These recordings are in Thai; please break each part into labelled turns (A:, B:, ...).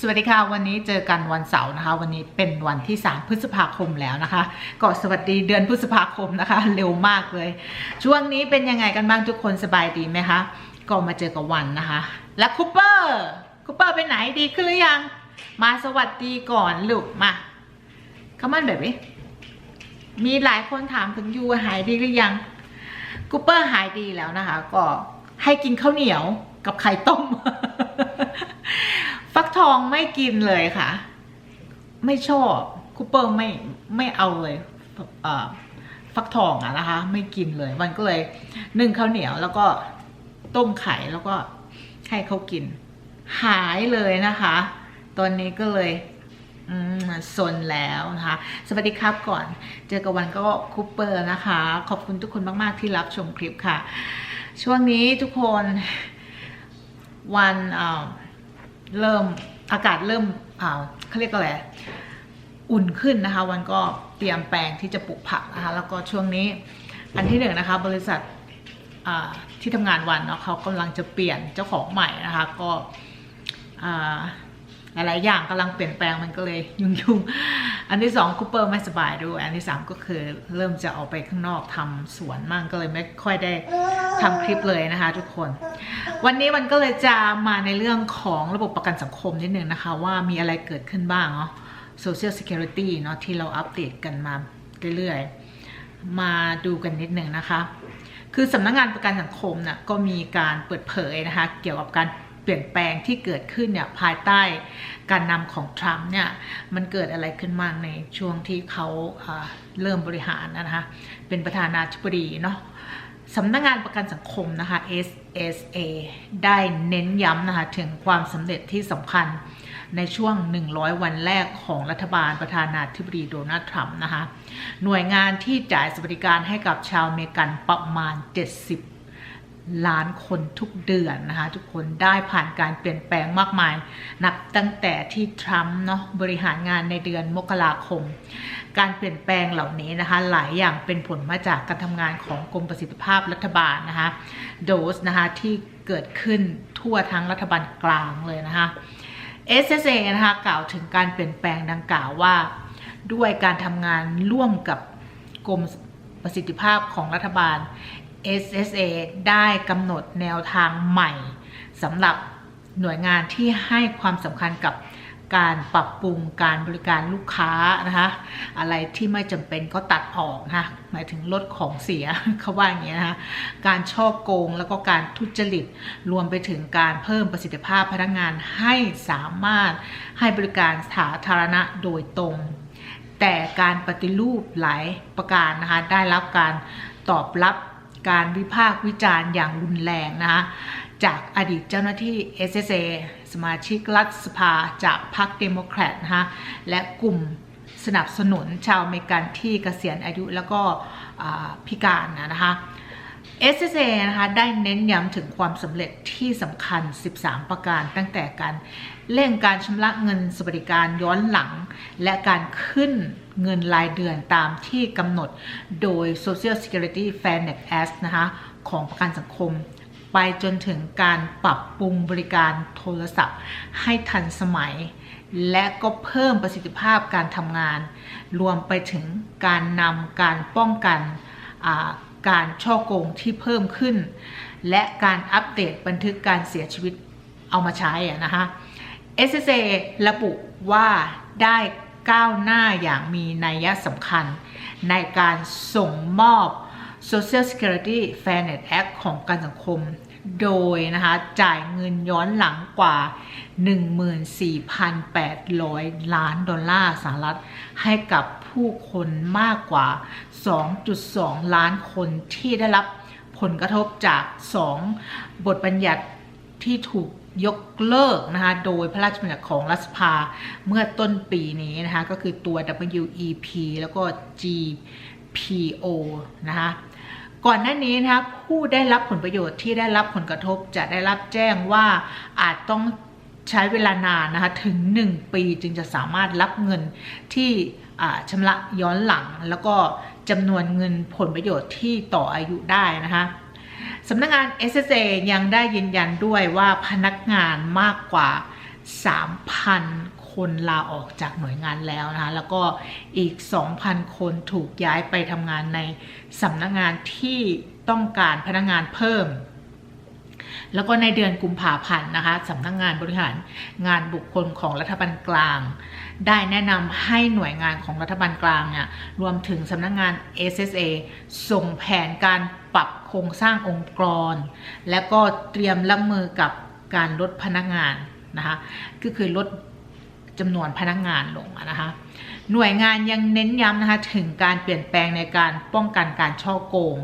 A: สวัสดีค่ะ วันนี้เจอกันวันเสาร์นะคะ วันนี้เป็นวันที่ 3 พฤษภาคมแล้วนะคะก็สวัสดีเดือนพฤษภาคมนะคะ เร็วมากเลย ช่วงนี้เป็นยังไงกันบ้างทุกคนสบายดีไหมคะก็มาเจอกับวันนะคะ และคูเปอร์คูเปอร์ไปไหนดีขึ้นหรือยัง มาสวัสดีก่อนลูกมาคำมันแบบนี้มีหลายคนถามถึงยูหายดีหรือยังคูเปอร์หายดีแล้วนะคะ ก็ให้กินข้าวเหนียวกับไข่ต้ม ฟักทองไม่กินเลยค่ะ ไม่ชอบคูเปอร์ไม่ไม่เอาเลยเฟักทองอะนะคะ ไม่กินเลยมันก็เลยนึ่งข้าวเหนียวแล้วก็ต้มไข่แล้วก็ให้เขากิน หายเลยนะคะ ตอนนี้ก็เลยสนแล้วนะคะ สวัสดีครับก่อน เจอกับวันก็คูเปอร์นะคะ ขอบคุณทุกคนมาก ๆ ที่รับชมคลิปค่ะ ช่วงนี้ทุกคนวันเอ่อ เริ่มอากาศเริ่มอ่าเขาเรียกอะไรอุ่นขึ้นนะคะ วันก็เตรียมแปลงที่จะปลูกผักนะคะแล้วก็ช่วงนี้อันที่หนึ่งนะคะ บริษัทที่ทำงานวันเนาะเขากำลังจะเปลี่ยนเจ้าของใหม่นะคะ ก็อ่า หลายๆอย่างกำลังเปลี่ยนแปลงมันก็เลยยุ่งๆ อันที่สองคูเปอร์ไม่สบายด้วย อันที่สามก็คือเริ่มจะออกไปข้างนอกทำสวนมั่งก็เลยไม่ค่อยได้ทำคลิปเลยนะคะ ทุกคน วันนี้มันก็เลยจะมาในเรื่องของระบบประกันสังคมนิดนึงนะคะ ว่ามีอะไรเกิดขึ้นบ้างเนาะ Social Security เนาะที่เราอัปเดตกันมาเรื่อยๆ มาดูกันนิดนึงนะคะ คือสำนักงงานประกันสังคมนะ่ะก็มีการเปิดเผยนะคะ เกี่ยวกับการ เปลี่ยนแปลงที่เกิดขึ้นเนี่ยภายใต้การนำของทรัมป์เนี่ยมันเกิดอะไรขึ้นบ้าในช่วงที่เขาอ่าเริ่มบริหารนะคะเป็นประธานาธิบดีเนาะสำนักงงานประกันสังคมนะคะ SSA ได้เน้นย้ำนะคะถึงความสำเร็จที่สำคัญในช่วง 100 วันแรกของรัฐบาลประธานาธิบดีโดนัลด์ทรัมป์นะคะหน่วยงานที่จ่ายสวัสดิการให้กับชาวอเมริกันประมาณ 70 ล้านคนทุกเดือนนะคะทุกคนได้ผ่านการเปลี่ยนแปลงมากมาย นับตั้งแต่ที่ทรัมป์เนาะบริหารงานในเดือนมกราคม การเปลี่ยนแปลงเหล่านี้นะคะหลายอย่างเป็นผลมาจากการทำงานของกรมประสิทธิภาพรัฐบาลนะคะโดสนะคะที่เกิดขึ้นทั่วทั้งรัฐบาลกลางเลยนะคะ SSA นะคะกล่าวถึงการเปลี่ยนแปลงดังกล่าวว่า ด้วยการทำงานร่วมกับกรมประสิทธิภาพของรัฐบาล SSA ได้กำหนดแนวทางใหม่สำหรับหน่วยงานที่ให้ความสำคัญกับการปรับปรุงการบริการลูกค้านะคะอะไรที่ไม่จำเป็นก็ตัดออกนะคะหมายถึงลดของเสียเขาว่าอย่างนี้นะคะการช่อโกงแล้วก็การทุจริตรวมไปถึงการเพิ่มประสิทธิภาพพนักงานให้สามารถให้บริการสาธารณะโดยตรง แต่การปฏิรูปหลายประการนะคะได้รับการตอบรับ การวิพากษ์วิจารณ์อย่างรุนแรงนะคะจากอดีตเจ้าหน้าที่ SSA สมาชิกรัฐสภาจากพรรคเดโมแครตนะคะและกลุ่มสนับสนุนชาวอเมริกันที่เกษียณอายุแล้วก็พิการนะคะ SSA นะคะได้เน้นย้ำถึงความสำเร็จที่สำคัญ 13 ประการ ตั้งแต่การเร่งการชำระเงินสวัสดิการย้อนหลัง และการขึ้นเงินรายเดือนตามที่กำหนดโดย Social Security Fairness Act นะคะของประกันสังคม ไปจนถึงการปรับปรุงบริการโทรศัพท์ให้ทันสมัย และก็เพิ่มประสิทธิภาพการทำงาน รวมไปถึงการนำการป้องกัน การช่อโกงที่เพิ่มขึ้น และการอัปเดตบันทึกการเสียชีวิตเอามาใช้อะนะคะ SSA ระบุว่าได้ก้าวหน้าอย่างมีนัยสำคัญ ในการส่งมอบ Social Security Fairness Act ของการสังคม โดยนะคะจ่ายเงินย้อนหลังกว่า 14,800 ล้านดอลลาร์สหรัฐ ให้กับผู้คนมากกว่า 2.2 ล้านคนที่ได้รับผลกระทบจาก 2 บทบัญญัติที่ถูกยกเลิกนะคะโดยพระราชบัญญัติของรัฐสภาเมื่อต้นปีนี้นะคะก็คือตัว WEP แล้วก็ GPO นะคะก่อนหน้านี้นะคะผู้ได้รับผลประโยชน์ที่ได้รับผลกระทบจะได้รับแจ้งว่าอาจต้องใช้เวลานานนะคะถึง 1 ปีจึงจะสามารถรับเงินที่ชำระย้อนหลังแล้วก็ จำนวนเงินผลประโยชน์ที่ต่ออายุได้นะคะสำนักงาน SSA ยังได้ยืนยันด้วยว่าพนักงานมากกว่า 3,000 คนลาออกจากหน่วยงานแล้วนะคะ แล้วก็อีก 2,000 คนถูกย้ายไปทำงานในสำนักงานที่ต้องการพนักงานเพิ่ม แล้วก็ในเดือนกุมภาพันธ์นะคะสำนักงานบริหารงานบุคคลของรัฐบาลกลาง ได้แนะนำให้หน่วยงานของรัฐบาลกลางเนี่ยรวมถึงสำนักงาน SSA ส่งแผนการปรับโครงสร้างองค์กร และก็เตรียมรับมือกับการลดพนักงานนะคะก็คือลด จำนวนพนักงานลงนะคะหน่วยงานยังเน้นย้ำนะคะถึงการเปลี่ยนแปลงในการป้องกันการช่อโกง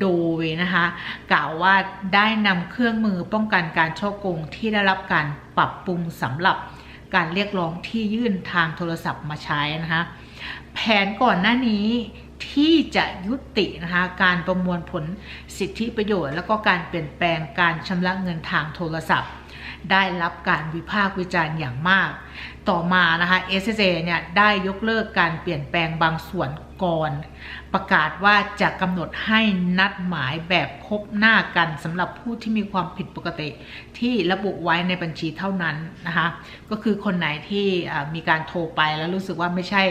A: โดยนะคะกล่าวว่าได้นำเครื่องมือป้องกันการช่อโกงที่ได้รับการปรับปรุงสำหรับการเรียกร้องที่ยื่นทางโทรศัพท์มาใช้นะคะแผนก่อนหน้านี้ที่จะยุตินะคะการประมวลผลสิทธิประโยชน์ แล้วก็การเปลี่ยนแปลงการชำระเงินทางโทรศัพท์ ได้รับการวิพากษ์วิจารณ์อย่างมาก ต่อมานะคะ SSA เนี่ยได้ยกเลิกการเปลี่ยนแปลงบางส่วนก่อน ประกาศว่าจะกำหนดให้นัดหมายแบบพบหน้ากันสำหรับผู้ที่มีความผิดปกติ ที่ระบุไว้ในบัญชีเท่านั้นนะคะก็คือคนไหนที่มีการโทรไปแล้วรู้สึกว่าไม่ใช่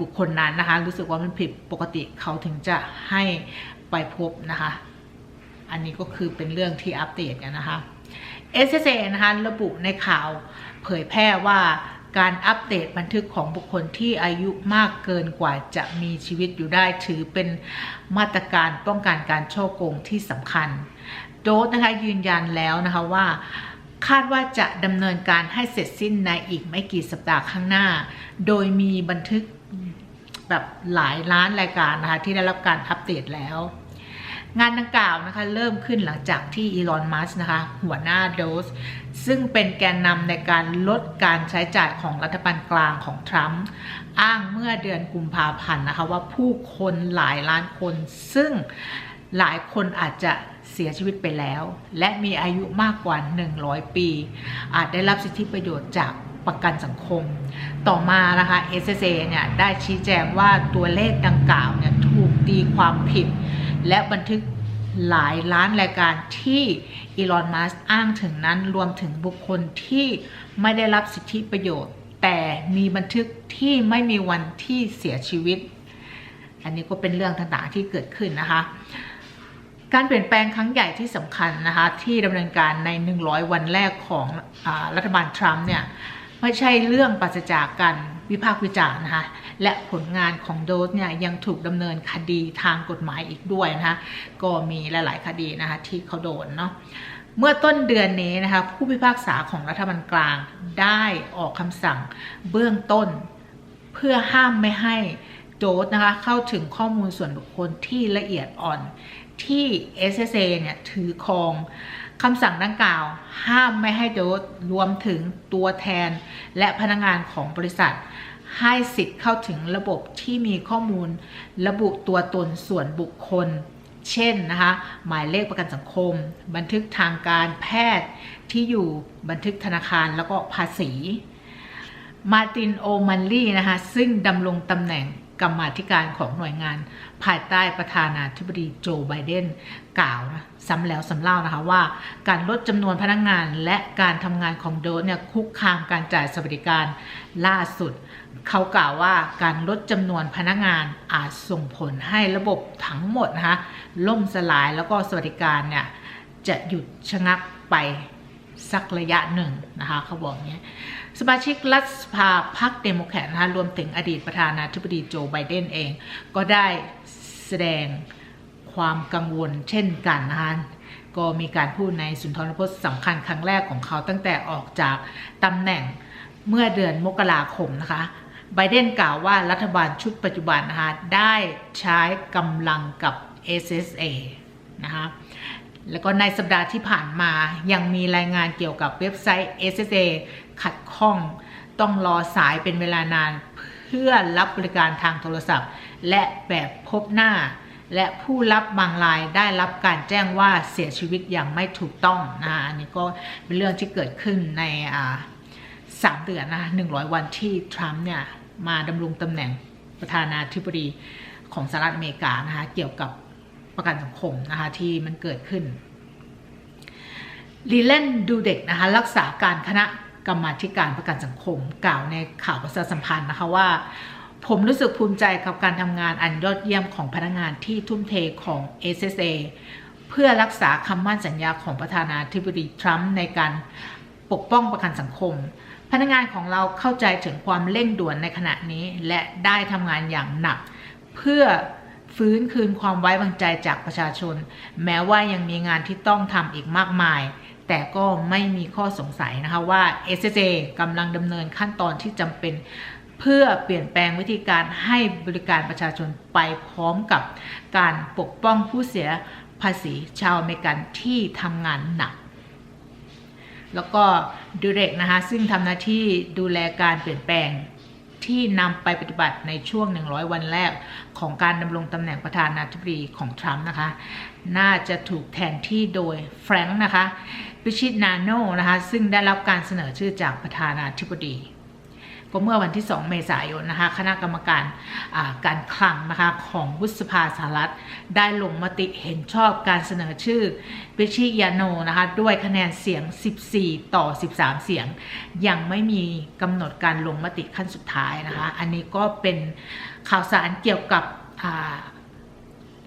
A: บุคคลนั้นนะคะรู้สึกว่ามันผิดปกติเขาถึงจะให้ไปพบนะคะ อันนี้ก็คือเป็นเรื่องที่อัปเดตกันนะคะ SSA นะคะระบุในข่าวเผยแพร่ว่า การอัปเดตบันทึกของบุคคลที่อายุมากเกินกว่าจะมีชีวิตอยู่ได้ถือเป็นมาตรการป้องกันการช่อโกงที่สำคัญ โดสนะคะยืนยันแล้วนะคะว่าคาดว่าจะดำเนินการให้เสร็จสิ้นในอีกไม่กี่สัปดาห์ข้างหน้า โดยมีบันทึกแบบหลายล้านรายการนะคะที่ได้รับการอัปเดตแล้ว งานดังกล่าวนะคะเริ่มขึ้นหลังจากที่อีลอน มัสนะคะหัวหน้าโดส ซึ่งเป็นแกนนำในการลดการใช้จ่ายของรัฐบาลกลางของทรัมป์อ้างเมื่อเดือนกุมภาพันธ์นะคะว่าผู้คนหลายล้านคน ซึ่งหลายคนอาจจะเสียชีวิตไปแล้ว และมีอายุมากกว่า 100 ปี อาจได้รับสิทธิประโยชน์จากประกันสังคม ต่อมานะคะ SSA เนี่ยได้ชี้แจงว่าตัวเลขดังกล่าวเนี่ยถูกตีความผิด และบันทึกหลายล้านรายการที่อีลอน มัสอ้างถึงนั้นรวมถึงบุคคลที่ไม่ได้รับสิทธิประโยชน์ แต่มีบันทึกที่ไม่มีวันที่เสียชีวิต อันนี้ก็เป็นเรื่องต่างๆที่เกิดขึ้นนะคะ การเปลี่ยนแปลงครั้งใหญ่ที่สำคัญนะคะที่ดำเนินการใน 100 วันแรกของอรัฐบาลทรัมป์เนี่ยไม่ใช่เรื่องปราศจากการวิพากษ์วิจารณ์นะคะ และผลงานของโดสเนี่ยยังถูกดำเนินคดีทางกฎหมายอีกด้วยนะคะก็มีหลาย ๆ คดีนะคะที่เขาโดนเนาะเมื่อต้นเดือนนี้นะคะผู้พิพากษาของรัฐบาลกลางได้ออกคำสั่งเบื้องต้น เพื่อห้ามไม่ให้โดสนะคะเข้าถึงข้อมูลส่วนบุคคลที่ละเอียดอ่อนที่ SSA เนี่ยถือครองคำสั่งดังกล่าว ห้ามไม่ให้โดสรวมถึงตัวแทน และพนักงานของบริษัท ให้สิทธิ์เข้าถึงระบบที่มีข้อมูล ระบุตัวตนส่วนบุคคล เช่นนะคะหมายเลขประกันสังคม บันทึกทางการแพทย์ที่อยู่บันทึกธนาคารแล้วก็ภาษีมาตินโอมันลี่นะคะซึ่งดำรงตำแหน่งกรรมาธิการของหน่วยงาน ภายใต้ประธานาธิบดีโจไบเดนกล่าวนะซ้ำแล้วซ้ำเล่านะคะว่าการลดจำนวนพนักงงานและการทำงานของโดสเนี่ยคุกคามการจ่ายสวัสดิการล่าสุด เขากล่าวว่าการลดจำนวนพนักงานอาจส่งผลให้ระบบทั้งหมดนะคะล่มสลายแล้วก็สวัสดิการเนี่ยจะหยุดชะงักไปสักระยะหนึ่งนะคะเขาบอกอย่างนี้สมาชิกรัฐสภาพรรคเดโมแครตนะคะรวมถึงอดีตประธานาธิบดีโจไบเดนเอง ก็ได้แสดงความกังวลเช่นกันนะคะก็มีการพูดในสุนทรพจน์สำคัญครั้งแรกของเขาตั้งแต่ออกจากตำแหน่งเมื่อเดือนมกราคมนะคะ ไบเดนกล่าวว่ารัฐบาลชุดปัจจุบันนะคะได้ใช้กำลังกับ SSA นะคะแล้วก็ในสัปดาห์ที่ผ่านมายังมีรายงานเกี่ยวกับเว็บไซต์ SSA ขัดข้องต้องรอสายเป็นเวลานานเพื่อรับบริการทางโทรศัพท์ และแบบพบหน้า และผู้รับบางรายได้รับการแจ้งว่าเสียชีวิตอย่างไม่ถูกต้องนะอันนี้ก็เป็นเรื่องที่เกิดขึ้นใน สามเดือนนะหนึ่งร้อยวันที่ทรัมป์เนี่ยมาดำรงตำแหน่งประธานาธิบดีของสหรัฐอเมริกานะคะเกี่ยวกับประกันสังคมนะคะที่มันเกิดขึ้นลีเลนดูเด็กนะคะรักษาการคณะกรรมาธิการประกันสังคม กล่าวในข่าวประชาสัมพันธ์นะคะว่า ผมรู้สึกภูมิใจกับการทำงานอันยอดเยี่ยมของพนักงานที่ทุ่มเทของ SSA เพื่อรักษาคำมั่นสัญญาของประธานาธิบดีทรัมป์ในการปกป้องประกันสังคม พนักงานของเราเข้าใจถึงความเร่งด่วนในขณะนี้ และได้ทำงานอย่างหนัก เพื่อฟื้นคืนความไว้วางใจจากประชาชน แม้ว่ายังมีงานที่ต้องทำอีกมากมาย แต่ก็ไม่มีข้อสงสัยนะคะว่า SSA กำลังดำเนินขั้นตอนที่จำเป็นเพื่อเปลี่ยนแปลงวิธีการให้บริการประชาชนไปพร้อมกับการปกป้องผู้เสียภาษีชาวอเมริกันที่ทำงานหนัก แล้วก็ดูเรกนะคะซึ่งทำหน้าที่ดูแลการเปลี่ยนแปลงที่นำไปปฏิบัติในช่วง 100 วันแรกของการดำรงตำแหน่งประธานาธิบดีของทรัมป์นะคะ น่าจะถูกแทนที่โดยแฟรงค์นะคะพิชิตนาโนนะคะ ซึ่งได้รับการเสนอชื่อจากประธานาธิบดี ก็เมื่อวันที่ 2 เมษายนนะคะคณะกรรมการการคลังนะคะของวุฒิสภาสหรัฐ ได้ลงมติเห็นชอบการเสนอชื่อบิชิยาโนนะคะด้วยคะแนนเสียง 14 ต่อ 13 เสียง ยังไม่มีกำหนดการลงมติขั้นสุดท้ายนะคะอันนี้ก็เป็นข่าวสารเกี่ยวกับ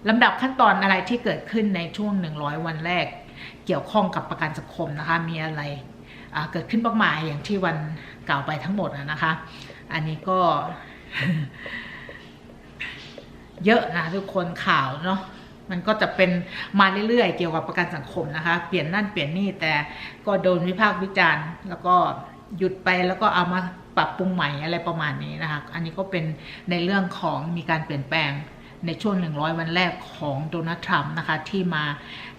A: ลำดับขั้นตอนอะไรที่เกิดขึ้นในช่วง 100 วันแรก เกี่ยวข้องกับประกันสังคมนะคะมีอะไรเกิดขึ้นมากมายอย่างที่วัน กล่าวไปทั้งหมดนะคะ อันนี้ก็ เยอะนะทุกคนข่าวเนาะมันก็จะเป็นมาเรื่อยๆ เกี่ยวกับประกันสังคมนะคะ เปลี่ยนนั่นเปลี่ยนนี่แต่ก็โดนวิพากษ์วิจารณ์ แล้วก็หยุดไปแล้วก็เอามาปรับปรุงใหม่อะไรประมาณนี้นะคะ อันนี้ก็เป็นในเรื่องของมีการเปลี่ยนแปลงในช่วง 100 วันแรกของโดนัลด์ทรัมป์นะคะ ที่มา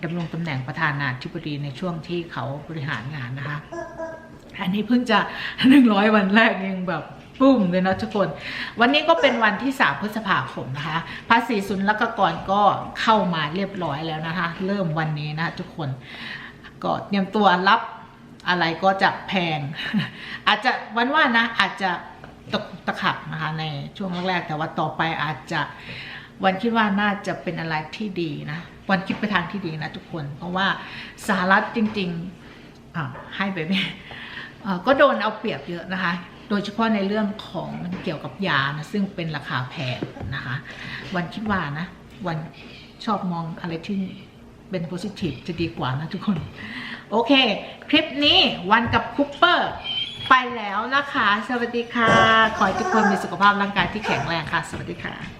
A: ดำรงตำแหน่งประธานาธิบดีในช่วงที่เขาบริหารงานนะคะ อันนี้เพิ่งจะ 100 วันแรกยังแบบปุ้มเลยนะทุกคน วันนี้ก็เป็นวันที่ 3 พฤษภาคมนะคะ ภาษีศุลกากรก็เข้ามาเรียบร้อยแล้วนะคะ เริ่มวันนี้นะทุกคนก็เตรียมตัวรับอะไรก็จะแพง อาจจะวันว่านะ อาจจะตกตะขับนะคะในช่วงแรกๆแต่ว่าต่อไปอาจจะวันคิดว่าน่าจะเป็นอะไรที่ดีนะวันคิดไปทางที่ดีนะทุกคน เพราะว่าสหรัฐจริงๆอ่าให้ไปไหม ก็โดนเอาเปรียบเยอะนะคะ โดยเฉพาะในเรื่องของเกี่ยวกับยานะซึ่งเป็นราคาแพงนะคะ วันคิดว่านะ วันชอบมองอะไรที่เป็นโพซิทีฟจะดีกว่านะทุกคน โอเค คลิปนี้วันกับคูเปอร์ไปแล้วนะคะ สวัสดีค่ะ ขอให้ทุกคนมีสุขภาพร่างกายที่แข็งแรงค่ะ สวัสดีค่ะ